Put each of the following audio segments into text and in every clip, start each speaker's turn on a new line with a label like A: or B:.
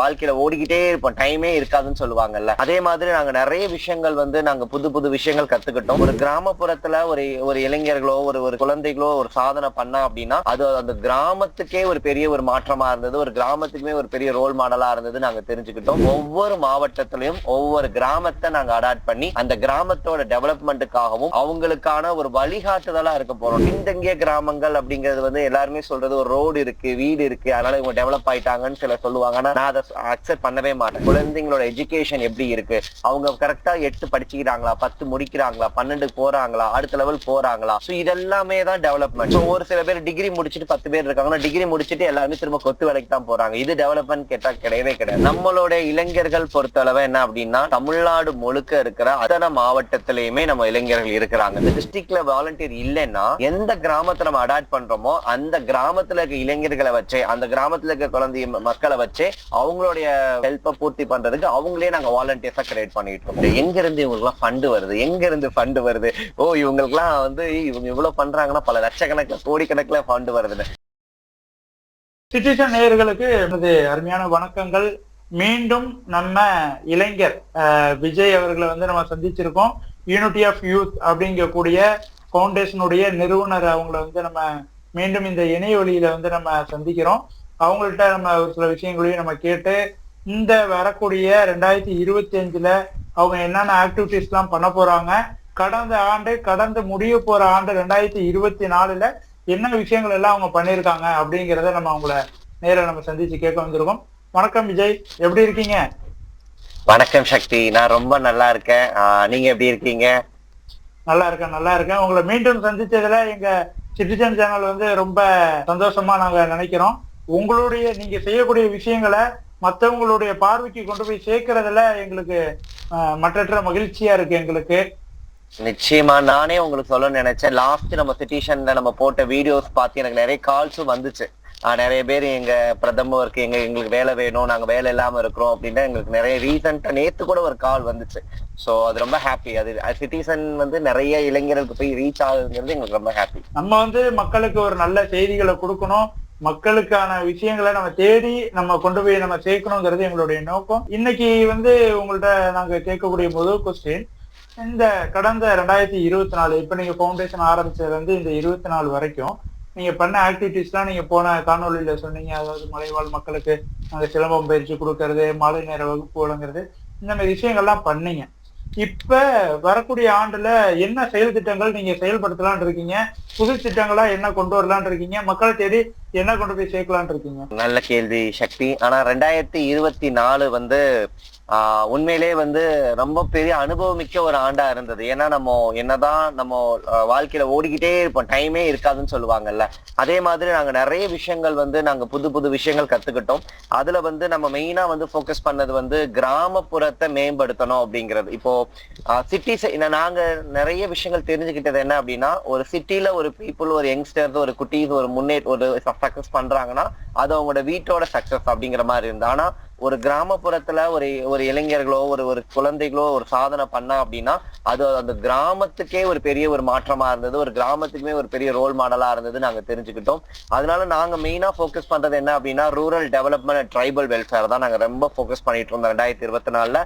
A: வாழ்க்கையில ஓடிக்கிட்டே இருப்போம். டைமே இருக்காதுன்னு சொல்லுவாங்கல்ல. அதே மாதிரி நாங்க நிறைய விஷயங்கள் வந்து நாங்க புது புது விஷயங்கள் கத்துக்கிட்டோம். ஒரு கிராமப்புறத்துல ஒரு ஒரு இளைஞர்களோ ஒரு ஒரு குழந்தைகளோ ஒரு சாதனை பண்ணா அப்படின்னா அது அந்த கிராமத்துக்கே ஒரு பெரிய ஒரு மாற்றமா இருந்தது. ஒரு கிராமத்துக்குமே ஒரு பெரிய ரோல் மாடலா இருந்தது நாங்க தெரிஞ்சுக்கிட்டோம். ஒவ்வொரு மாவட்டத்திலையும் ஒவ்வொரு கிராமத்தை நாங்க அடாப்ட் பண்ணி அந்த கிராமத்தோட டெவலப்மெண்ட்டுக்காகவும் அவங்களுக்கான ஒரு வழிகாட்டுதலா இருக்க போறோம். பின்தங்கிய கிராமங்கள் அப்படிங்கிறது வந்து எல்லாருமே சொல்றது ஒரு ரோடு இருக்கு வீடு இருக்கு. அதனால இவங்க டெவலப் ஆயிட்டாங்கன்னு சில சொல்லுவாங்க. ஆனா நான் அதை அக்செப்ட் பண்ணவே மாட்டேன். குழந்தைங்களோட எஜுகேஷன் எப்படி இருக்கு? அவங்க கரெக்டா எட்டு படிச்சுக்கிறாங்களா? பத்து முடிக்கிறாங்களா? பன்னெண்டு போறாங்களா? அடுத்த லெவல் போறாங்களா? சோ இதெல்லாமே தான் டெவலப்மெண்ட் ஸோ ஒரு சில பேர் டிகிரி முடிச்சுட்டு பத்து பேர் இருக்காங்கன்னா டிகிரி முடிச்சுட்டு எல்லாருமே திரும்ப கொத்து வேலைக்கு தான் போறாங்க. இது டெவலப்மெண்ட் கேட்டா கிடையவே கிடையாது. நம்மளோட இளைஞர்கள் பொறுத்தளவு என்ன அப்படின்னா தமிழ்நாடு முழுக்க இருக்கிற அத்தனை மாவட்டத்திலயுமே நம்ம இளைஞர்கள் இருக்கிறாங்க. இந்த டிஸ்ட்ரிக்ட்ல வாலண்டியர் இல்லைன்னா எந்த கிராமத்தை நம்ம அடாப்ட் பண்றோமோ அந்த கிராமத்துல இருக்க இளைஞர்களை வச்சே அந்த கிராமத்துல இருக்க குழந்தை மக்களை வச்சே அவங்களுடைய ஹெல்ப்பை பூர்த்தி பண்றதுக்கு அவங்களே நாங்க வாலண்டியர்ஸா கிரியேட் பண்ணிட்டு இருக்கோம். எங்க இருந்து இவங்களுக்கு எல்லாம் ஃபண்டு வருது? எங்க இருந்து ஃபண்டு வருது? ஓ இவங்களுக்கு எல்லாம் வந்து இவங்க இவ்வளவு பண்றாங்கன்னா பல லட்சக்கணக்கில் கோடிக்கணக்கில் ஃபண்டு வருதுன்னு.
B: சிட்டிசன் நேயர்களுக்கு எனது அருமையான வணக்கங்கள். மீண்டும் நம்ம இளைஞர் விஜய் அவர்களை வந்து நம்ம சந்திச்சிருக்கோம். யூனிட்டி ஆஃப் யூத் அப்படிங்கக்கூடிய ஃபவுண்டேஷனுடைய நிறுவனர் அவங்கள வந்து நம்ம மீண்டும் இந்த இணைய வழியில வந்து நம்ம சந்திக்கிறோம். அவங்கள்ட்ட நம்ம ஒரு சில விஷயங்களையும் நம்ம கேட்டு இந்த வரக்கூடிய ரெண்டாயிரத்தி இருபத்தி அஞ்சுல அவங்க என்னென்ன ஆக்டிவிட்டிஸ் எல்லாம் பண்ண போறாங்க கடந்த ஆண்டு கடந்து முடிய போற ஆண்டு ரெண்டாயிரத்தி இருபத்தி நாலுல என்ன விஷயங்கள் எல்லாம் அவங்க பண்ணியிருக்காங்க அப்படிங்கிறத நம்ம அவங்கள நேரா நம்ம சந்திச்சு கேட்க வந்திருக்கோம். வணக்கம் விஜய் எப்படி இருக்கீங்க?
A: வணக்கம் சக்தி நான் ரொம்ப நல்லா இருக்கேன். நீங்க எப்படி இருக்கீங்க?
B: நல்லா இருக்கேன் நல்லா இருக்கேன். உங்களை மீண்டும் சந்திச்சதுல எங்க சிட்டிசன் சேனல் வந்து ரொம்ப சந்தோஷமா நாங்க நினைக்கிறோம். உங்களுடைய நீங்க செய்யக்கூடிய விஷயங்களை மற்றவங்களுடைய பார்வைக்கு கொண்டு போய் சேர்க்கறதுல எங்களுக்கு மற்றற்ற மகிழ்ச்சியா இருக்கு எங்களுக்கு.
A: நிச்சயமா நானே உங்களுக்கு சொல்ல நினைச்சேன். லாஸ்ட் நம்ம சிட்டிஷன்ல நம்ம போட்ட வீடியோஸ் பார்த்து எனக்கு நிறைய கால்ஸும் வந்துச்சு. நிறைய பேர் எங்க பிரதமருக்கு எங்க எங்களுக்கு வேலை வேணும் நாங்க வேலை இல்லாம இருக்கிறோம் அப்படின்னா எங்களுக்கு நிறைய ரீசன்ட்டா நேத்து கூட ஒரு கால் வந்துச்சு. சோ அது ரொம்ப ஹாப்பி அது சிட்டிசன் வந்து நிறைய இளைஞர்களுக்கு போய் ரீச் ஆகுதுங்கிறது எங்களுக்கு ரொம்ப ஹாப்பி
B: நம்ம வந்து மக்களுக்கு ஒரு நல்ல செய்திகளை கொடுக்கணும். மக்களுக்கான விஷயங்களை நம்ம தேடி நம்ம கொண்டு போய் நம்ம சேர்க்கணுங்கிறது எங்களுடைய நோக்கம். இன்னைக்கு வந்து உங்கள்ட்ட நாங்க கேட்கக்கூடிய முதல் கொஸ்டின் இந்த கடந்த ரெண்டாயிரத்தி இருபத்தி நாலு இப்ப நீங்க ஃபவுண்டேஷன் ஆரம்பிச்சதுல இருந்து இந்த இருபத்தி நாலு வரைக்கும் நீங்க பண்ண ஆக்டிவிட்டிஸ்லாம் நீங்க போன காணொலியில சொன்னீங்க. அதாவது மலைவாழ் மக்களுக்கு அந்த சிலம்பம் பயிற்சி கொடுக்கறது மாலை நேர வகுப்பு வழங்குறது இந்த மாதிரி விஷயங்கள்லாம் பண்ணீங்க. இப்ப வரக்கூடிய ஆண்டுல என்ன செயல் திட்டங்கள் நீங்க செயல்படுத்தலாம்னு இருக்கீங்க? புது திட்டங்களா என்ன கொண்டு வரலாம்னு இருக்கீங்க? மக்களை தேடி என்ன கொண்டு போய் சேர்க்கலாம்னு இருக்கீங்க?
A: நல்ல கேள்வி சக்தி. ஆனா ரெண்டாயிரத்தி இருபத்தி நாலு வந்து உண்மையிலே வந்து ரொம்ப பெரிய அனுபவம் மிக்க ஒரு ஆண்டா இருந்தது. ஏன்னா நம்ம என்னதான் நம்ம வாழ்க்கையில ஓடிக்கிட்டே இருப்போம். டைமே இருக்காதுன்னு சொல்லுவாங்கல்ல. அதே மாதிரி நாங்க நிறைய விஷயங்கள் வந்து நாங்க புது புது விஷயங்கள் கத்துக்கிட்டோம். அதுல வந்து நம்ம மெயினா வந்து ஃபோக்கஸ் பண்ணது வந்து கிராமப்புறத்தை மேம்படுத்தணும் அப்படிங்கிறது. இப்போ சிட்டிஸ் நாங்க நிறைய விஷயங்கள் தெரிஞ்சுக்கிட்டது என்ன அப்படின்னா ஒரு சிட்டில ஒரு பீப்புள் ஒரு யங்ஸ்டர்ஸ் ஒரு குட்டீஸ் ஒரு முன்னேற்ற ஒரு சக்சஸ் பண்றாங்கன்னா அது அவங்களோட வீட்டோட சக்சஸ் அப்படிங்கிற மாதிரி இருந்து ஆனா ஒரு கிராமப்புறத்துல ஒரு ஒரு இளைஞர்களோ ஒரு ஒரு குழந்தைகளோ ஒரு சாதனை பண்ணா அப்படின்னா அது அந்த கிராமத்துக்கே ஒரு பெரிய ஒரு மாற்றமா இருந்தது. ஒரு கிராமத்துக்குமே ஒரு பெரிய ரோல் மாடலா இருந்தது நாங்க தெரிஞ்சுக்கிட்டோம். அதனால நாங்க மெயினா ஃபோக்கஸ் பண்றது என்ன அப்படின்னா rural development and tribal welfare தான் நாங்க ரொம்ப ஃபோக்கஸ் பண்ணிட்டு இருந்தோம் ரெண்டாயிரத்தி இருபத்தி நாலுல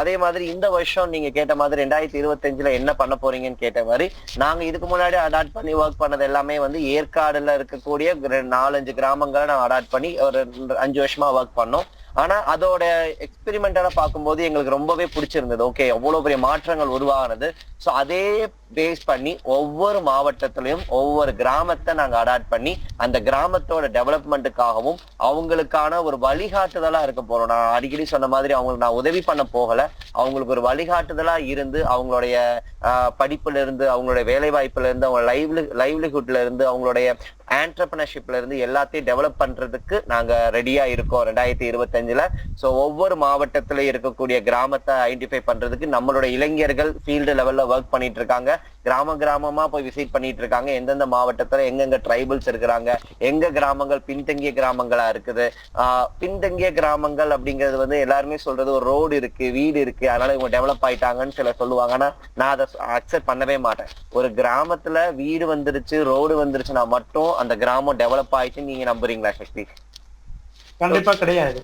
A: அதே மாதிரி இந்த வருஷம் நீங்க கேட்ட மாதிரி ரெண்டாயிரத்தி இருபத்தஞ்சுல என்ன பண்ண போறீங்கன்னு கேட்ட மாதிரி நாங்க இதுக்கு முன்னாடி அடாப்ட் பண்ணி ஒர்க் பண்ணது எல்லாமே வந்து ஏற்காடுல இருக்கக்கூடிய நாலஞ்சு கிராமங்களை நாங்க அடாப்ட் பண்ணி ஒரு ரெண்டு- அஞ்சு வருஷமா ஒர்க் பண்ணோம். ஆனா அதோட எக்ஸ்பெரிமெண்டலா பார்க்கும்போது எங்களுக்கு ரொம்பவே பிடிச்சிருந்தது. ஓகே அவ்வளவு பெரிய மாற்றங்கள் உருவானது. சோ அதே பேஸ் பண்ணி ஒவ்வொரு மாவட்டத்திலையும் ஒவ்வொரு கிராமத்தை நாங்க அடாப்ட் பண்ணி அந்த கிராமத்தோட டெவலப்மெண்ட்டுக்காகவும் அவங்களுக்கான ஒரு வழிகாட்டுதலா இருக்க போகிறோம் நான் அடிக்கடி சொன்ன மாதிரி அவங்களுக்கு நான் உதவி பண்ண போகல. அவங்களுக்கு ஒரு வழிகாட்டுதலா இருந்து அவங்களுடைய ஆஹ், படிப்புல இருந்து அவங்களுடைய வேலைவாய்ப்புலேருந்து இருந்து அவங்க லைவ்லி லைவ்லிஹுட்ல இருந்து அவங்களுடைய ஆண்டர்பிரினர்ஷிப்ல இருந்து எல்லாத்தையும் டெவலப் பண்றதுக்கு நாங்க ரெடியா இருக்கோம் ரெண்டாயிரத்தி இருபத்தஞ்சுல. சோ ஒவ்வொரு மாவட்டத்துல இருக்கக்கூடிய கிராமத்தை ஐடென்டிஃபை பண்றதுக்கு நம்மளோட இளைஞர்கள் ஃபீல்டு லெவல்ல ஒர்க் பண்ணிட்டு இருக்காங்க. கிராம கிராமமா போய் விசிட் பண்ணிட்டு இருக்காங்க எந்தெந்த மாவட்டத்துல எங்கெங்க ட்ரைபல்ஸ் இருக்கிறாங்க எங்க கிராமங்கள் பின்தங்கிய கிராமங்களா இருக்குது. ஆஹ் பின்தங்கிய கிராமங்கள் அப்படிங்கிறது வந்து எல்லாருமே சொல்றது ஒரு ரோடு இருக்கு வீடு இருக்கு அதனால இவங்க டெவலப் ஆயிட்டாங்கன்னு சில சொல்லுவாங்க. ஆனா நான் அதை அக்செப்ட் பண்ணவே மாட்டேன். ஒரு கிராமத்துல வீடு வந்துருச்சு ரோடு வந்துருச்சுன்னா மட்டும் அந்த கிராமம் டெவலப் ஆயிடுச்சுன்னு நீங்க நம்புறீங்களா சக்தி?
B: கண்டிப்பா கிடையாது.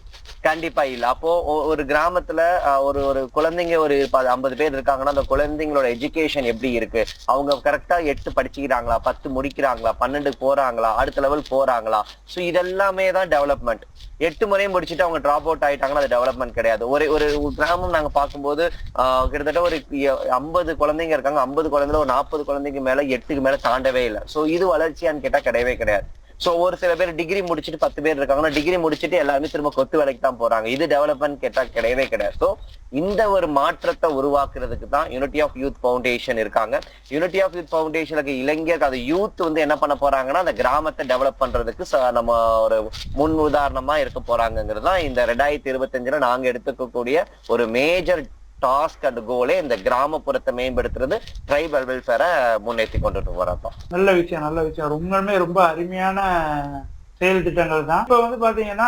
A: கண்டிப்பா இல்ல. அப்போ ஒரு கிராமத்துல ஒரு ஒரு குழந்தைங்க ஒரு ஐம்பது பேர் இருக்காங்கன்னா அந்த குழந்தைங்களோட எஜுகேஷன் எப்படி இருக்கு? அவங்க கரெக்டா எட்டு படிச்சுக்கிறாங்களா? பத்து முடிக்கிறாங்களா? பன்னெண்டு போறாங்களா? அடுத்த லெவல் போறாங்களா? சோ இதெல்லாமே தான் டெவலப்மெண்ட் எட்டு முறையும் முடிச்சுட்டு அவங்க டிராப் அவுட் ஆயிட்டாங்கன்னா அது டெவலப்மெண்ட் கிடையாது. ஒரு ஒரு கிராமம் நாங்க பார்க்கும்போது கிட்டத்தட்ட ஒரு ஐம்பது குழந்தைங்க இருக்காங்க. ஐம்பது குழந்தைல ஒரு நாற்பது குழந்தைங்க மேல எட்டுக்கு மேல தாண்டவே இல்லை. சோ இது வளர்ச்சியான்னு கேட்டா கிடையவே கிடையாது. சோ ஒரு சில பேர் டிகிரி முடிச்சுட்டு பத்து பேர் இருக்காங்கன்னா டிகிரி முடிச்சுட்டு எல்லாருமே திரும்ப கொத்து வேலைக்கு தான் போறாங்க. இது டெவலப்மெண்ட் கேட்டா கிடையவே கிடையாது. சோ இந்த ஒரு மாற்றத்தை உருவாக்குறதுக்கு தான் யூனிட்டி ஆஃப் யூத் ஃபவுண்டேஷன் இருக்காங்க. யூனிட்டி ஆஃப் யூத் ஃபவுண்டேஷனுக்கு இளைஞர் அது யூத் வந்து என்ன பண்ண போறாங்கன்னா அந்த கிராமத்தை டெவலப் பண்றதுக்கு ச- நம்ம ஒரு முன் உதாரணமா இருக்க போறாங்கிறது தான் இந்த ரெண்டாயிரத்தி இருபத்தஞ்சுல நாங்க எடுத்துக்கக்கூடிய ஒரு மேஜர் டாஸ்க் அண்ட் கோலே இந்த கிராமப்புறத்தை மேம்படுத்துறது ட்ரைபல் வெல்ஃபேரை முன்னேற்றி கொண்டுட்டு வரப்போம்
B: நல்ல விஷயம் நல்ல விஷயம். உண்மையுமே ரொம்ப அருமையான செயல் திட்டங்கள் தான் இப்ப வந்து பாத்தீங்கன்னா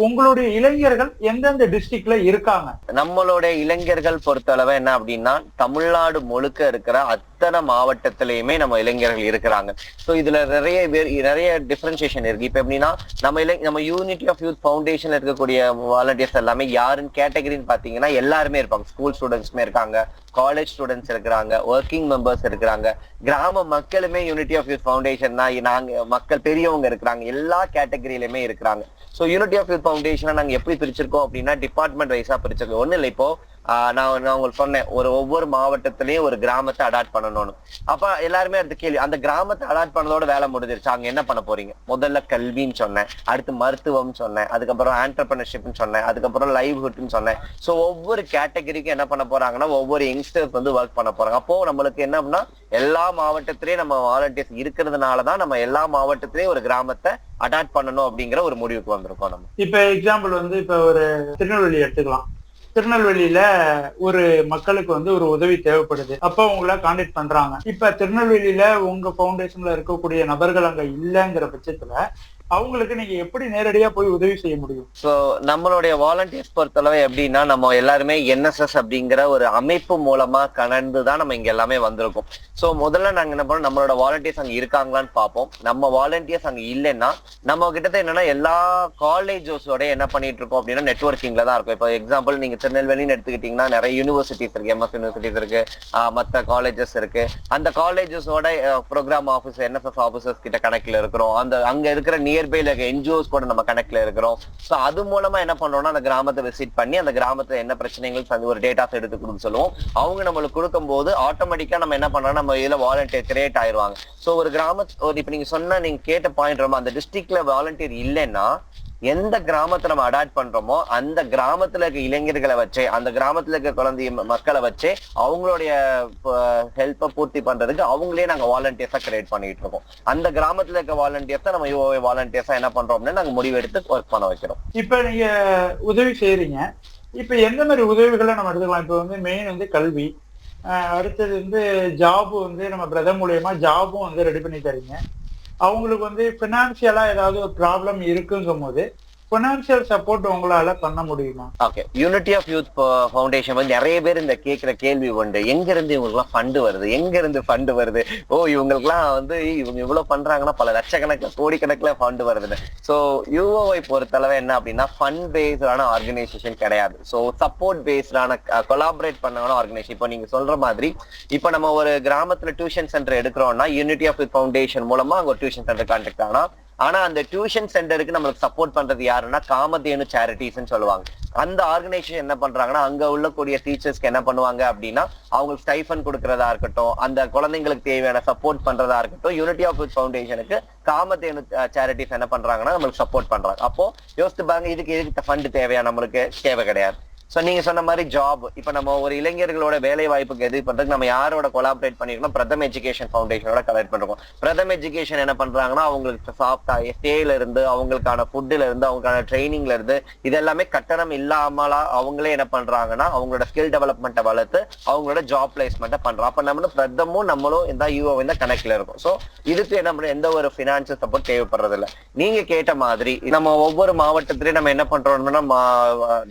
B: உங்களுடைய இளைஞர்கள் எந்தெந்த டிஸ்ட்ரிக்ட்ல இருக்காங்க?
A: நம்மளுடைய இளைஞர்கள் பொறுத்தளவு என்ன அப்படின்னா தமிழ்நாடு முழுக்க இருக்கிற அத்தனை மாவட்டத்திலயுமே நம்ம இளைஞர்கள் இருக்கிறாங்க. ஸோ இதுல நிறைய பேர் நிறைய டிஃபரன்சியேஷன் இருக்கு. இப்போ எப்படின்னா நம்ம இளை நம்ம யூனிட்டி ஆஃப் யூத் ஃபவுண்டேஷன்ல இருக்கக்கூடிய வாலண்டியர்ஸ் எல்லாமே யாருன்னு கேட்டகரின்னு பாத்தீங்கன்னா எல்லாருமே இருப்பாங்க. ஸ்கூல் ஸ்டூடெண்ட்ஸ்மே இருக்காங்க காலேஜ் ஸ்டூடெண்ட்ஸ் இருக்கிறாங்க ஒர்க்கிங் மெம்பர்ஸ் இருக்கிறாங்க. கிராம மக்களுமே யூனிட்டி ஆஃப் யூத் ஃபவுண்டேஷன் தான். நாங்க மக்கள் பெரியவங்க இருக்கிறாங்க. எல்லா கேட்டகரியிலுமே இருக்கிறாங்க. ஸோ யூனிட்டி ஆஃப் யூத் ஃபவுண்டேஷனை நாங்கள் எப்படி பிரிச்சிருக்கோம் அப்படின்னா டிபார்ட்மெண்ட் வைஸா பிரிச்சிருக்கோம். ஒன்றும் இல்லை இப்போ நான் நான் உங்களுக்கு சொன்னேன் ஒரு ஒவ்வொரு மாவட்டத்திலயும் ஒரு கிராமத்தை அடாப்ட் பண்ணணும்னு. அப்ப எல்லாருமே அடுத்த கேள்வி அந்த கிராமத்தை அடாப்ட் பண்ணதோட வேலை முடிஞ்சிருச்சு? அங்க என்ன பண்ண போறீங்க? முதல்ல கல்வின்னு சொன்னேன் அடுத்து மருத்துவம் சொன்னேன் அதுக்கப்புறம் ஆண்டர்பிரினர்ஷிப்னு சொன்னேன் அதுக்கப்புறம் லைவ்ஹுட்னு சொன்னேன். சோ ஒவ்வொரு கேட்டகரிக்கும் என்ன பண்ண போறாங்கன்னா ஒவ்வொரு யங்ஸ்டர்ஸ் வந்து ஒர்க் பண்ண போறாங்க. அப்போ நம்மளுக்கு என்ன அப்படின்னா எல்லா மாவட்டத்திலயும் நம்ம வாலண்டியர்ஸ் இருக்கிறதுனால தான் நம்ம எல்லா மாவட்டத்திலயும் ஒரு கிராமத்தை அடாப்ட் பண்ணணும் அப்படிங்கிற ஒரு முடிவுக்கு வந்திருக்கோம் நம்ம.
B: இப்ப எக்ஸாம்பிள் வந்து இப்ப ஒரு திருநெல்வேலி எடுத்துக்கலாம். திருநெல்வேலியில ஒரு மக்களுக்கு வந்து ஒரு உதவி தேவைப்படுது. அப்ப உங்களை கான்டாக்ட் பண்றாங்க. இப்ப திருநெல்வேலியில உங்க பவுண்டேஷன்ல இருக்கக்கூடிய நபர்கள் அங்க இல்லைங்கிற பட்சத்துல அவங்களுக்கு நீங்க எப்படி நேரடியா போய் உதவி செய்ய முடியும்?
A: சோ நம்மளுடைய வாலண்டியர்ஸ் பொறுத்தளவு எப்படின்னா நம்ம எல்லாருமே என்எஸ்எஸ் அப்படிங்கிற ஒரு அமைப்பு மூலமா கலந்து தான் நம்ம இங்க எல்லாமே வந்திருக்கோம். ஸோ முதல்ல நாங்க என்ன பண்ணோம் நம்மளோட வாலண்டியர்ஸ் அங்க இருக்காங்களான்னு பார்ப்போம். நம்ம வாலண்டியர்ஸ் அங்க இல்லைன்னா நம்ம கிட்ட என்னன்னா எல்லா காலேஜஸோட என்ன பண்ணிட்டு இருக்கோம் அப்படின்னா நெட்ஒர்க்கிங்ல தான் இருக்கும். இப்போ எக்ஸாம்பிள் நீங்க திருநெல்வேலின்னு எடுத்துக்கிட்டீங்கன்னா நிறைய யூனிவர்சிட்டிஸ் இருக்கு எம்எஸ் யூனிவர்சிட்டிஸ் இருக்கு மற்ற காலேஜஸ் இருக்கு. அந்த காலேஜஸோட ப்ரோக்ராம் ஆஃபீஸ் என்எஸ்எஸ் ஆஃபீஸர்ஸ் கிட்ட கணக்குல இருக்கிறோம். அந்த அங்க இருக்கிற நியர்பைல இருக்க என்ஜிஓஸ் கூட நம்ம கணக்குல இருக்கிறோம். ஸோ அது மூலமா என்ன பண்றோம்னா அந்த கிராமத்தை விசிட் பண்ணி அந்த கிராமத்துல என்ன பிரச்சனைகள் வந்து ஒரு டேட்டாஸ் எடுத்து கொடுக்க சொல்லுவோம். அவங்க நம்மளுக்கு கொடுக்கும்போது ஆட்டோமேட்டிக்கா நம்ம என்ன பண்றோம் நம்ம இதுல வாலண்டியர் கிரியேட் ஆயிருவாங்க. ஸோ ஒரு கிராம ஒரு இப்ப நீங்க சொன்ன நீங்க கேட்ட பாயிண்ட் ரொம்ப அந்த டிஸ்ட்ரிக்ட்ல வாலண்டியர் இல்லைன்னா எந்த கிராமத்தை நம்ம அடாப்ட் பண்றோமோ அந்த கிராமத்துல இருக்க இளைஞர்களை வச்சே அந்த கிராமத்துல இருக்க குழந்தைய மக்களை வச்சு அவங்களுடைய ஹெல்ப்பை பூர்த்தி பண்றதுக்கு அவங்களே நாங்க வாலண்டியர்ஸா கிரியேட் பண்ணிட்டு இருக்கோம். அந்த கிராமத்துல இருக்க வாலண்டியர்ஸை நம்ம யூஓஏ வாலண்டியர்ஸா என்ன பண்றோம்னு நாங்க முடிவெடுத்து ஒர்க் பண்ண வைக்கிறோம்.
B: இப்ப நீங்க உதவி செய்யறீங்க இப்ப எந்த மாதிரி உதவிகளை நம்ம எடுத்துக்கலாம்? இப்ப வந்து மெயின் வந்து கல்வி. ஆஹ் அடுத்தது வந்து ஜாப் வந்து நம்ம பிரதர் மூலியமா ஜாபும் வந்து ரெடி பண்ணி தரீங்க. அவங்களுக்கு வந்து ஃபினான்சியலா ஏதாவது ஒரு ப்ராப்ளம் இருக்குங்கும் போது பினான்சியல் சப்போர்ட் உங்களால பண்ண முடியுமா?
A: Okay unity of youth foundation வந்து நிறைய பேர் இந்த கேட்கிற கேள்வி உண்டு. எங்க இருந்து இவங்களுக்குலாம் ஃபண்டு வருது? எங்க இருந்து ஃபண்டு வருது? ஓ இவங்களுக்குலாம் வந்து இவங்க இவ்வளவு பண்றாங்கன்னா பல லட்சக்கணக்கில் கோடிக்கணக்கில் ஃபண்டு வருதுன்னு. ஸோ யூஓவை பொறுத்தளவு என்ன அப்படின்னா ஃபண்ட் பேஸ்டான ஆர்கனைசேஷன் கிடையாது. ஸோ சப்போர்ட் பேஸ்டான கொலாபரேட் பண்ணான ஆர்கனைசேஷன் இப்போ நீங்க சொல்ற மாதிரி இப்போ நம்ம ஒரு கிராமத்துல டியூஷன் சென்டர் எடுக்கிறோம்னா யூனிட்டி ஆஃப் யூத் ஃபவுண்டேஷன் மூலமா அங்கே ஒரு டியூஷன் சென்டர் கான்டாக்ட் ஆனால் ஆனா அந்த டியூஷன் சென்டருக்கு நம்மளுக்கு சப்போர்ட் பண்றது யாருன்னா காமதேனு சேரிட்டிஸ்னு சொல்லுவாங்க. அந்த ஆர்கனைசேஷன் என்ன பண்றாங்கன்னா அங்க உள்ளக்கூடிய டீச்சர்ஸ்க்கு என்ன பண்ணுவாங்க அப்படின்னா அவங்களுக்கு ஸ்டைஃபன் கொடுக்கறதா இருக்கட்டும் அந்த குழந்தைங்களுக்கு தேவையான சப்போர்ட் பண்றதா இருக்கட்டும் யூனிட்டி ஆஃப் ஃபவுண்டேஷனுக்கு காமதேனு சேரிட்டிஸ் என்ன பண்றாங்கன்னா நம்மளுக்கு சப்போர்ட் பண்றாங்க. அப்போ யோசித்து பாருங்க இதுக்கு எதுக்கு ஃபண்ட் தேவையா? நம்மளுக்கு தேவை கிடையாது. சோ நீங்க சொன்ன மாதிரி ஜாப் இப்ப நம்ம ஒரு இளைஞர்களோட வேலை வாய்ப்புக்கு எது பண்றதுக்கு நம்ம யாரோட கொலாபரேட் பண்ணிருக்கோம் பிரதம் எஜுகேஷன் ஃபவுண்டேஷனோட கலெக்ட் பண்றோம் பிரதம் எஜுகேஷன் என்ன பண்றாங்கன்னா அவங்களுக்கு சாஃப்டா ஸ்டேல இருந்து அவங்களுக்கான ஃபுட்ல இருந்து அவங்களுக்கான ட்ரைனிங்ல இருந்து இது எல்லாமே கட்டணம் இல்லாமலா அவங்களே என்ன பண்றாங்கன்னா அவங்களோட ஸ்கில் டெவலப்மெண்ட்டை வளர்த்து அவங்களோட ஜாப் பிளேஸ்மெண்ட்டை பண்றோம் அப்ப நம்ம பிரதமும் நம்மளும் இந்த யூஓ இந்த கணக்கில் இருக்கும். சோ இதுக்கு என்ன எந்த ஒரு பினான்சியல் சப்போர்ட் தேவைப்படுறது இல்ல நீங்க கேட்ட மாதிரி நம்ம ஒவ்வொரு மாவட்டத்திலயும் நம்ம என்ன பண்றோம்னா மா-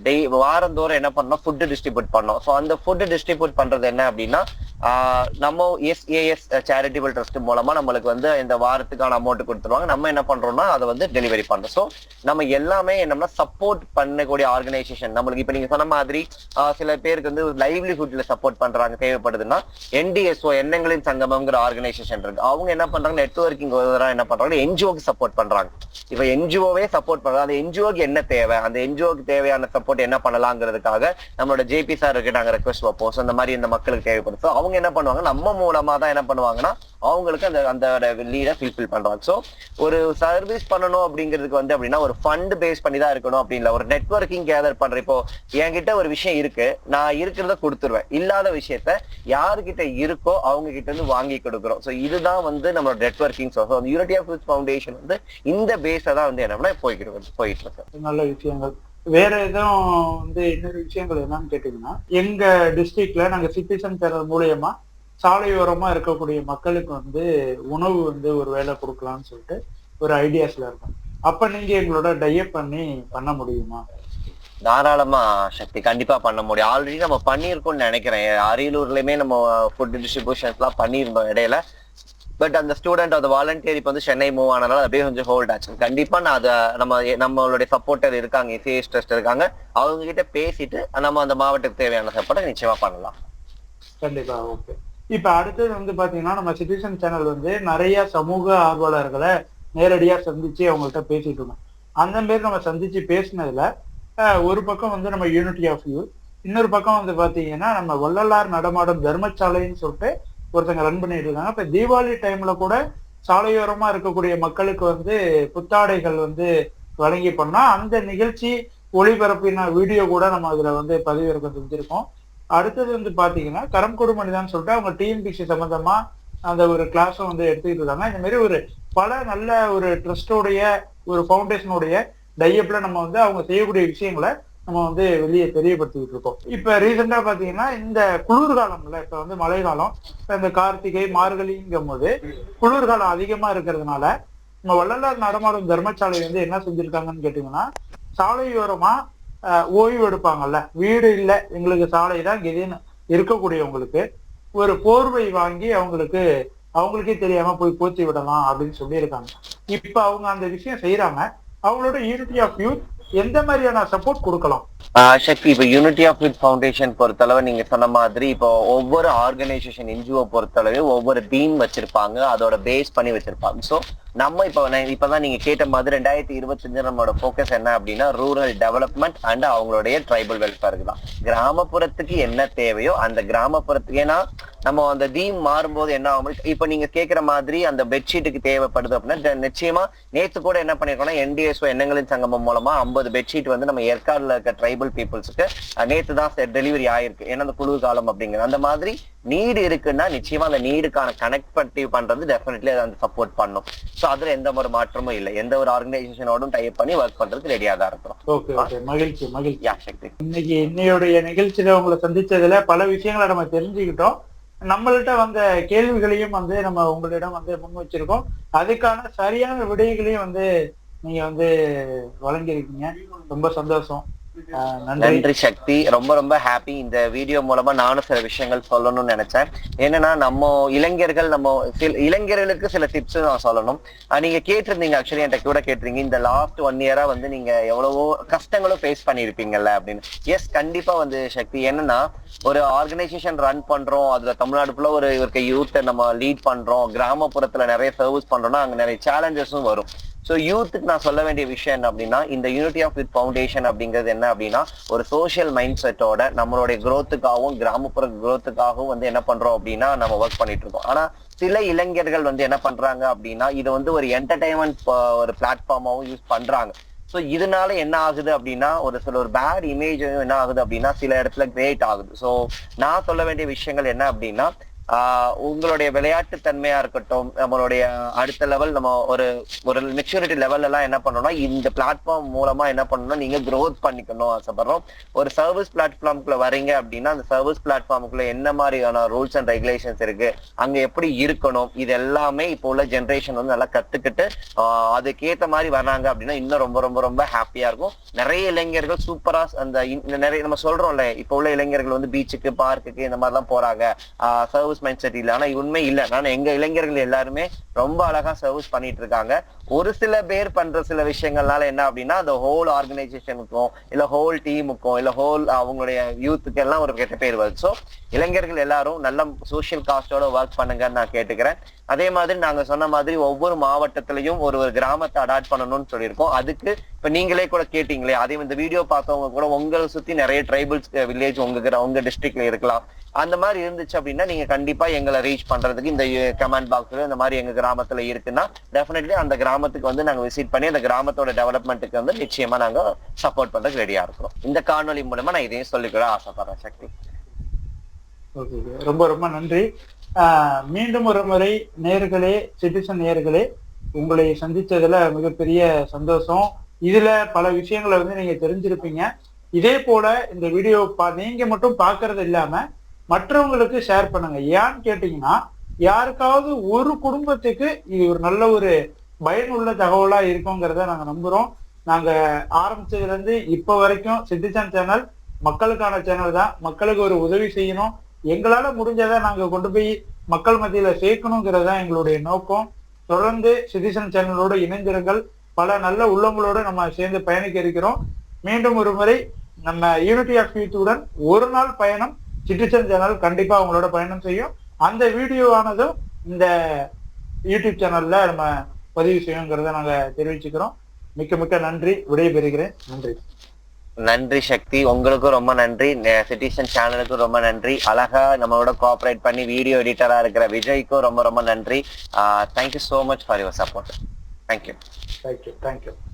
A: டெய்- என்ன பண்ணோம் ஃபுட் டிஸ்ட்ரிபியூட் பண்ணோம் ஸோ அந்த ஃபுட் டிஸ்ட்ரிபியூட் பண்றது என்ன அப்படின்னா நம்ம எஸ்ஏஎஸ் சேரிட்டபிள் ட்ரஸ்ட் மூலமா நம்மளுக்கு வந்து இந்த வாரத்துக்கான அமௌண்ட் கொடுத்துருவாங்க. நம்ம என்ன பண்றோம்னா அதை வந்து டெலிவரி பண்றோம். ஸோ நம்ம எல்லாமே என்னன்னா சப்போர்ட் பண்ணக்கூடிய ஆர்கனைசேஷன் நம்மளுக்கு இப்ப நீங்க சொன்ன மாதிரி சில பேருக்கு வந்து லைவ்லிஹுட்ல சப்போர்ட் பண்றாங்க தேவைப்படுதுன்னா என்டிஎஸ்ஓ எண்ணங்களின் சங்கமம்ங்கிற ஆர்கனைசேஷன் இருக்கு. அவங்க என்ன பண்றாங்க நெட்ஒர்க்கிங் என்ன பண்றாங்க என்ஜிஓக்கு சப்போர்ட் பண்றாங்க. இப்ப என்ஜிஓவே சப்போர்ட் பண்றாங்க. அந்த என்ஜிஓக்கு என்ன தேவை? அந்த என்ஜிஓக்கு தேவையான சப்போர்ட் என்ன பண்ணலாங்கிறதுக்காக நம்மளோட ஜேபி சார் கிட்ட நாங்க ரெக்வஸ்ட் வைப்போம். அந்த இந்த மாதிரி இந்த மக்களுக்கு தேவைப்படுது. அவங்க என்ன பண்ணுவாங்க? நம்ம மூலமா தான் என்ன பண்ணுவாங்கன்னா அவங்களுக்கு அந்த அந்த லீடை ஃபில்ஃபில் பண்றாங்க. ஸோ ஒரு சர்வீஸ் பண்ணணும் அப்படிங்கிறதுக்கு வந்து அப்படின்னா ஒரு ஃபண்ட் பேஸ் பண்ணி தான் இருக்கணும் அப்படின்ல ஒரு நெட்வொர்க்கிங் கேதர் பண்ற இப்போ என்கிட்ட ஒரு விஷயம் இருக்கு. நான் இருக்கிறத கொடுத்துருவேன். இல்லாத விஷயத்த யாருக்கிட்ட இருக்கோ அவங்க கிட்ட இருந்து வாங்கி கொடுக்குறோம். ஸோ இதுதான் வந்து நம்மளோட networking so unity of foundation வந்து இந்த பேஸை தான் வந்து என்ன போய்கிட்டு போயிட்டு இருக்கு.
B: நல்ல விஷயங்கள். வேற எதுவும் வந்து இன்னொரு விஷயங்கள் என்னன்னு கேட்டீங்கன்னா எங்க டிஸ்ட்ரிக்ட்ல நாங்க சிட்டிசன் சேனல் மூலியமா சாலையோரமா இருக்கக்கூடிய மக்களுக்கு வந்து உணவு வந்து ஒரு வேலை கொடுக்கலாம்னு சொல்லிட்டு ஒரு ஐடியாஸ்ல இருக்கோம். அப்ப நீங்க எங்களோட டையப் பண்ணி பண்ண முடியுமா?
A: தாராளமா சக்தி கண்டிப்பா பண்ண முடியும். ஆல்ரெடி நம்ம பண்ணியிருக்கோம்னு நினைக்கிறேன். அரியலூர்லயுமே நம்ம ஃபுட் டிஸ்ட்ரிபியூஷன்ஸ் எல்லாம் பண்ணியிருந்தோம் இடையில. பட் அந்த ஸ்டூடெண்ட் அந்த வாலண்டியர் இப்போ வந்து சென்னை மூவ் ஆனனால அப்படியே கொஞ்சம் ஹோல்ட் ஆச்சு. கண்டிப்பா நான் அதை நம்ம நம்மளுடைய சப்போர்ட்டர் இருக்காங்க இசிஎஸ் ட்ரஸ்ட் இருக்காங்க. அவங்க கிட்ட பேசிட்டு நம்ம அந்த மாவட்டத்துக்கு தேவையான சப்போர்ட்டை நிச்சயமா பண்ணலாம்.
B: கண்டிப்பா ஓகே இப்ப அடுத்தது வந்து பாத்தீங்கன்னா நம்ம சிட்டிசன் சேனல் வந்து நிறைய சமூக ஆர்வலர்களை நேரடியா சந்திச்சு அவங்கள்ட்ட பேசிட்டு இருந்தோம். அந்த மாரி நம்ம சந்திச்சு பேசினதுல ஒரு பக்கம் வந்து நம்ம யூனிட்டி ஆஃப் யூ இன்னொரு பக்கம் வந்து பாத்தீங்கன்னா நம்ம வள்ளலார் நடமாடும் தர்மசாலைன்னு சொல்லிட்டு ஒருத்தங்க ரன் பண்ணிட்டு இருக்காங்க இப்ப தீபாவளி டைம்ல கூட சாலையோரமா இருக்கக்கூடிய மக்களுக்கு வந்து புத்தாடைகள் வந்து வழங்கி பண்ணா அந்த நிகழ்ச்சி ஒளிபரப்பின வீடியோ கூட நம்ம அதுல வந்து பதிவிறக்கம் செஞ்சிருக்கோம். அடுத்தது வந்து பாத்தீங்கன்னா கரம் கொடுமணிதான் சொல்லிட்டு அவங்க டிஎன்பிசி சம்பந்தமா அந்த ஒரு கிளாஸும் வந்து எடுத்துக்கிட்டு இருக்காங்க. இந்த மாதிரி ஒரு பல நல்ல ஒரு ட்ரஸ்டோடைய ஒரு ஃபவுண்டேஷனுடைய டையப்ல நம்ம வந்து அவங்க செய்யக்கூடிய விஷயங்களை நம்ம வந்து வெளியே தெரியப்படுத்திக்கிட்டு இருக்கோம். இப்ப ரீசெண்டா பாத்தீங்கன்னா இந்த குளிர்காலம்ல இப்ப வந்து மழைக்காலம் இப்ப இந்த கார்த்திகை மார்கழிங்கும் போது குளிர்காலம் அதிகமா இருக்கிறதுனால நம்ம வள்ளலார் நடமாடும் தர்மசாலை வந்து என்ன செஞ்சிருக்காங்கன்னு கேட்டீங்கன்னா சாலையோரமா ஆஹ், ஓய்வு எடுப்பாங்கல்ல. வீடு இல்லை எங்களுக்கு சாலை தான் கெதின்னு இருக்கக்கூடியவங்களுக்கு ஒரு போர்வை வாங்கி அவங்களுக்கு அவங்களுக்கே தெரியாம போய் போத்தி விடலாம் அப்படின்னு சொல்லியிருக்காங்க. இப்ப அவங்க அந்த விஷயம் செய்யறாங்க அவங்களோட யூனிட்டி ஆஃப் யூத் எந்த மாதிரியான சப்போர்ட் கொடுக்கலாம்?
A: சக்தி இப்போ யூனிட்டி ஆஃப் வித் ஃபவுண்டேஷன் பொறுத்தளவு நீங்க சொன்ன மாதிரி இப்போ ஒவ்வொரு ஆர்கனைசேஷன் என்ஜிஓ பொறுத்தளவு ஒவ்வொரு தீம் வச்சிருப்பாங்க. அதோட பேஸ் பண்ணி வச்சிருப்பாங்க. ஸோ நம்ம இப்போ இப்பதான் நீங்க கேட்ட மாதிரி ரெண்டாயிரத்தி இருபத்தஞ்சு நம்மளோட ஃபோக்கஸ் என்ன அப்படின்னா ரூரல் டெவலப்மெண்ட் அண்ட் அவங்களுடைய ட்ரைபல் வெல்ஃபேருக்கு தான். கிராமப்புறத்துக்கு என்ன தேவையோ அந்த கிராமப்புறத்துக்கு ஏன்னா நம்ம அந்த தீம் மாறும்போது என்ன ஆகும்? இப்போ நீங்க கேட்குற மாதிரி அந்த பெட்ஷீட்டுக்கு தேவைப்படுது அப்படின்னா நிச்சயமா நேத்து கூட என்ன பண்ணிருக்கோம்னா என்டிஎஸ்ஓ எண்ணங்களின் சங்கமம் மூலமா ஐம்பது பெட்ஷீட் வந்து நம்ம ஏற்காடுல இருக்க ட்ரைபல் பீப்புள்ஸுக்கு நேத்து தான் டெலிவரி ஆயிருக்கு. ஏன்னா அந்த குளிர்காலம் அப்படிங்கிறது. அந்த மாதிரி நீடு இருக்குன்னா நிச்சயமா அந்த நீடுக்கான கனெக்டிவ் பண்றது டெஃபினெட்லி அதை அந்த சப்போர்ட் பண்ணும். ஸோ அதுல எந்த ஒரு மாற்றமும் இல்லை. எந்த ஒரு ஆர்கனைசேஷனோடும் டைப் பண்ணி ஒர்க் பண்றதுக்கு ரெடியா தான் இருக்கிறோம்.
B: மகிழ்ச்சி மகிழ்ச்சி. இன்னைக்கு இன்னையுடைய நிகழ்ச்சியில உங்களை சந்திச்சதுல பல விஷயங்களை நம்ம தெரிஞ்சுக்கிட்டோம். நம்மள்ட்ட வந்த கேள்விகளையும் வந்து நம்ம உங்களிடம் வந்து முன் வச்சிருக்கோம். அதுக்கான சரியான விடைகளையும் வந்து நீங்க வந்து வழங்கியிருக்கீங்க. ரொம்ப சந்தோஷம். நன்றி.
A: சக்தி. ரொம்ப ரொம்ப ஹாப்பி இந்த வீடியோ மூலமா நானும் சில விஷயங்கள் சொல்லணும்னு நினைச்சேன். என்னன்னா நம்ம இளைஞர்கள் நம்ம சில இளைஞர்களுக்கு சில டிப்ஸ் நான் சொல்லணும். நீங்க கேட்டிருந்தீங்க ஆக்சுவலி என்கிட்ட கூட கேட்டிருந்தீங்க இந்த லாஸ்ட் ஒன் இயரா வந்து நீங்க எவ்வளவோ கஷ்டங்களும் ஃபேஸ் பண்ணிருப்பீங்கல்ல அப்படின்னு. எஸ் கண்டிப்பா வந்து சக்தி. என்னன்னா ஒரு ஆர்கனைசேஷன் ரன் பண்றோம். அதுல தமிழ்நாடு ஃபுல்லா ஒரு இருக்க யூத்தை நம்ம லீட் பண்றோம். கிராமப்புறத்துல நிறைய சர்வீஸ் பண்றோம்னா அங்க நிறைய சேலஞ்சஸும் வரும். ஸோ யூத்துக்கு நான் சொல்ல வேண்டிய விஷயம் என்ன அப்படின்னா இந்த யூனிட்டி ஆஃப் வித் ஃபவுண்டேஷன் அப்படிங்கிறது என்ன அப்படின்னா ஒரு சோஷியல் மைண்ட் செட்டோட நம்மளுடைய குரோத்துக்காகவும் கிராமப்புற குரோத்துக்காகவும் வந்து என்ன பண்றோம் அப்படின்னா நம்ம ஒர்க் பண்ணிட்டு இருக்கோம் ஆனா சில இளைஞர்கள் வந்து என்ன பண்றாங்க அப்படின்னா இது வந்து ஒரு என்டர்டைன்மெண்ட் ஒரு பிளாட்ஃபார்மாகவும் யூஸ் பண்றாங்க. ஸோ இதனால என்ன ஆகுது அப்படின்னா ஒரு சில ஒரு பேட் இமேஜும் என்ன ஆகுது அப்படின்னா சில இடத்துல கிரியேட் ஆகுது. ஸோ நான் சொல்ல வேண்டிய விஷயங்கள் என்ன அப்படின்னா உங்களுடைய விளையாட்டு தன்மையா இருக்கட்டும் நம்மளுடைய அடுத்த லெவல் நம்ம ஒரு ஒரு மெச்சூரிட்டி லெவல் எல்லாம் என்ன பண்ணணும்னா இந்த பிளாட்ஃபார்ம் மூலமா என்ன பண்ணணும்னா நீங்க க்ரோத் பண்ணிக்கணும் ஆசைப்படுறோம். ஒரு சர்வீஸ் பிளாட்ஃபார்முக்குள்ள வரீங்க அப்படின்னா அந்த சர்வீஸ் பிளாட்ஃபார்முக்குள்ள என்ன மாதிரியான ரூல்ஸ் அண்ட் ரெகுலேஷன்ஸ் இருக்கு அங்க எப்படி இருக்கணும் இது எல்லாமே இப்போ உள்ள ஜென்ரேஷன் வந்து நல்லா கத்துக்கிட்டு அதுக்கேற்ற மாதிரி வர்றாங்க அப்படின்னா இன்னும் ரொம்ப ரொம்ப ரொம்ப ஹாப்பியா இருக்கும். நிறைய இளைஞர்கள் சூப்பரா அந்த நிறைய நம்ம சொல்றோம்ல இப்போ உள்ள இளைஞர்கள் வந்து பீச்சுக்கு பார்க்குக்கு இந்த மாதிரிலாம் போறாங்க. சர்வீஸ் மைண்ட் செட் இல்ல. ஆனா உண்மை இல்ல. நான் எங்க இளைஞர்கள் எல்லாருமே ரொம்ப அழகா சர்வீஸ் பண்ணிட்டு இருக்காங்க. ஒரு சில பேர் பண்ற சில விஷயங்கள்னால என்ன அப்படின்னா அந்த ஹோல் ஆர்கனைசேஷனுக்கும் இல்ல ஹோல் டீமுக்கும் இல்ல ஹோல் அவங்களுடைய யூத்துக்கு எல்லாம் ஒரு கெட்ட பேர் வருது. ஸோ இளைஞர்கள் எல்லாரும் நல்ல சோஷியல் காஸ்டோட ஒர்க் பண்ணுங்கன்னு நான் கேட்டுக்கிறேன். அதே மாதிரி நாங்க சொன்ன மாதிரி ஒவ்வொரு மாவட்டத்திலையும் ஒரு ஒரு கிராமத்தை அடாப்ட் பண்ணணும்னு சொல்லியிருக்கோம். அதுக்கு இப்ப நீங்களே கூட கேட்டீங்களே அதே இந்த வீடியோ பார்த்தவங்க கூட உங்களை சுத்தி நிறைய ட்ரைபல்ஸ் வில்லேஜ் உங்க உங்க டிஸ்ட்ரிக்ட்ல இருக்கலாம். அந்த மாதிரி இருந்துச்சு அப்படின்னா நீங்க கண்டிப்பா எங்களை ரீச் பண்றதுக்கு இந்த கமெண்ட் பாக்ஸ்ல இந்த மாதிரி எங்க கிராமத்துல இருக்குன்னா டெஃபினெட்லி அந்த கிராமத்துக்கு வந்து நாங்க விசிட் பண்ணி அந்த கிராமத்தோட டெவலப்மெண்ட்டுக்கு வந்து நிச்சயமா நாங்க சப்போர்ட் பண்றதுக்கு ரெடியா இருக்கிறோம். இந்த காணொலி மூலமா நான் இதையும் சொல்லிக்கூட ஆசைப்படுறேன் சக்தி.
B: ஓகே ரொம்ப ரொம்ப நன்றி. ஆஹ் மீண்டும் ஒரு முறை நேர்களே சிட்டிசன் நேர்களே உங்களை சந்திச்சதுல மிகப்பெரிய சந்தோஷம். இதுல பல விஷயங்களை வந்து நீங்க தெரிஞ்சிருப்பீங்க. இதே போல இந்த வீடியோ பா நீங்க மட்டும் பாக்குறது இல்லாம மற்றவங்களுக்கு ஷேர் பண்ணுங்க. ஏன்னு கேட்டீங்கன்னா யாருக்காவது ஒரு குடும்பத்துக்கு இது ஒரு நல்ல ஒரு பயனுள்ள தகவலா இருக்குங்கிறத நாங்க நம்புறோம். நாங்க ஆரம்பிச்சதுல இருந்து இப்ப வரைக்கும் சிட்டிசன் சேனல் மக்களுக்கான சேனல் தான். மக்களுக்கு ஒரு உதவி செய்யணும். எங்களால முடிஞ்சதை நாங்க கொண்டு போய் மக்கள் மத்தியில சேர்க்கணுங்கிறது தான் எங்களுடைய நோக்கம். தொடர்ந்து சிட்டிசன் சேனலோடு இணைந்திருங்கள். பல நல்ல உள்ளங்களோடு நம்ம சேர்ந்து பயணிக்க இருக்கிறோம். மீண்டும் ஒரு முறை நம்ம யூனிட்டி ஆஃப் யூத்துடன் ஒரு நாள் பயணம் சிட்டிசன் சேனல் கண்டிப்பா உங்களோட பயணம் செய்யும். அந்த வீடியோவானதும் இந்த யூடியூப் சேனல்ல நம்ம பதிவு செய்யுங்கிறத நாங்க தெரிவிச்சுக்கிறோம். மிக்க மிக்க நன்றி. விடைபெறுகிறேன். நன்றி.
A: நன்றி சக்தி. உங்களுக்கும் ரொம்ப நன்றி. சிட்டிசன் சேனலுக்கும் ரொம்ப நன்றி. அழகா நம்மளோட கோஆபரேட் பண்ணி வீடியோ எடிட்டரா இருக்கிற விஜய்க்கும் ரொம்ப ரொம்ப நன்றி. Thank you so much for your support thank you
B: thank you thank you